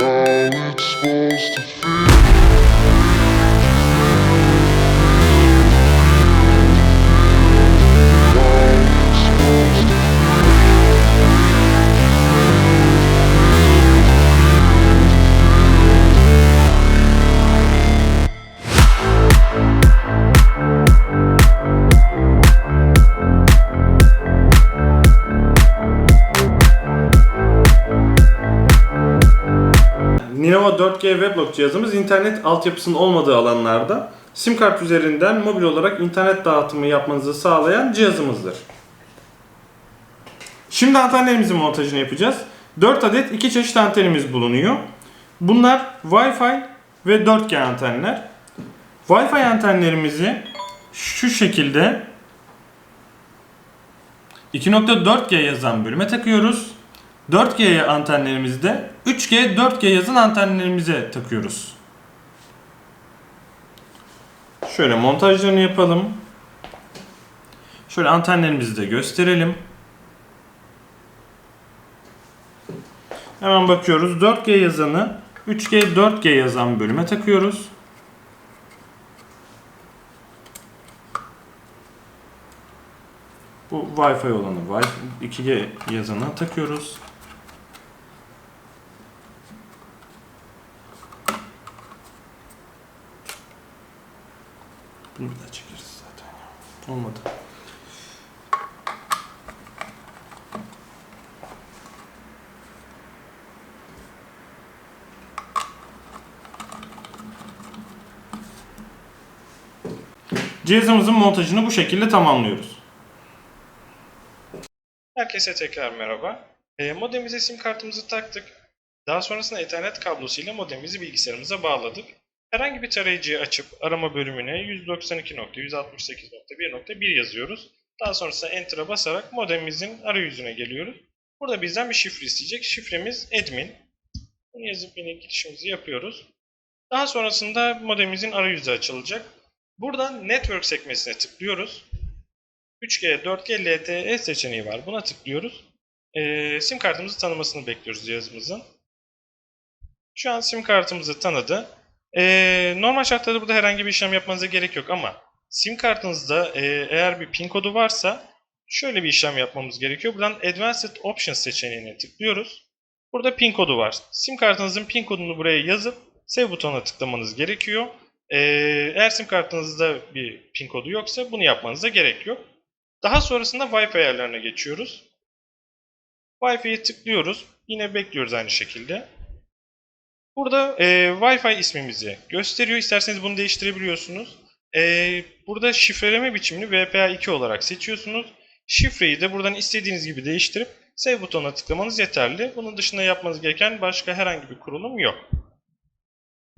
how it's supposed to feel. Ninova 4G Weblog cihazımız internet altyapısının olmadığı alanlarda sim kart üzerinden mobil olarak internet dağıtımı yapmanızı sağlayan cihazımızdır. Şimdi antenlerimizin montajını yapacağız. 4 adet 2 çeşit antenimiz bulunuyor. Bunlar Wi-Fi ve 4G antenler. Wi-Fi antenlerimizi şu şekilde 2.4G yazan bölüme takıyoruz. 4G antenlerimizi de 3G, 4G yazan antenlerimize takıyoruz. Şöyle montajlarını yapalım. Şöyle antenlerimizi de gösterelim. Hemen bakıyoruz. 4G yazanı 3G, 4G yazan bölüme takıyoruz. Bu Wi-Fi olanı Wi-Fi 2G yazana takıyoruz. Bunu bir daha çekeriz zaten. Olmadı. Cihazımızın montajını bu şekilde tamamlıyoruz. Herkese tekrar merhaba. E, modemize sim kartımızı taktık. Daha sonrasında ethernet kablosuyla modemimizi bilgisayarımıza bağladık. Herhangi bir tarayıcıyı açıp arama bölümüne 192.168.1.1 yazıyoruz. Daha sonrasında Enter'a basarak modemimizin arayüzüne geliyoruz. Burada bizden bir şifre isteyecek. Şifremiz admin. Bunu yazıp yine girişimizi yapıyoruz. Daha sonrasında modemimizin arayüzü açılacak. Buradan Network sekmesine tıklıyoruz. 3G, 4G, LTE seçeneği var. Buna tıklıyoruz. Ee, sim kartımızı tanımasını bekliyoruz cihazımızın. Şu an sim kartımızı tanıdı. Ee, normal şartlarda burada herhangi bir işlem yapmanıza gerek yok ama sim kartınızda e, eğer bir pin kodu varsa şöyle bir işlem yapmamız gerekiyor. Buradan Advanced Options seçeneğine tıklıyoruz. Burada pin kodu var. Sim kartınızın pin kodunu buraya yazıp Save butonuna tıklamanız gerekiyor. Ee, eğer sim kartınızda bir pin kodu yoksa bunu yapmanıza gerek yok. Daha sonrasında Wi-Fi ayarlarına geçiyoruz. Wi-Fi'ye tıklıyoruz. Yine bekliyoruz aynı şekilde. Burada e, Wi-Fi ismimizi gösteriyor. İsterseniz bunu değiştirebiliyorsunuz. E, burada şifreleme biçimini WPA2 olarak seçiyorsunuz. Şifreyi de buradan istediğiniz gibi değiştirip Save butonuna tıklamanız yeterli. Bunun dışında yapmanız gereken başka herhangi bir kurulum yok.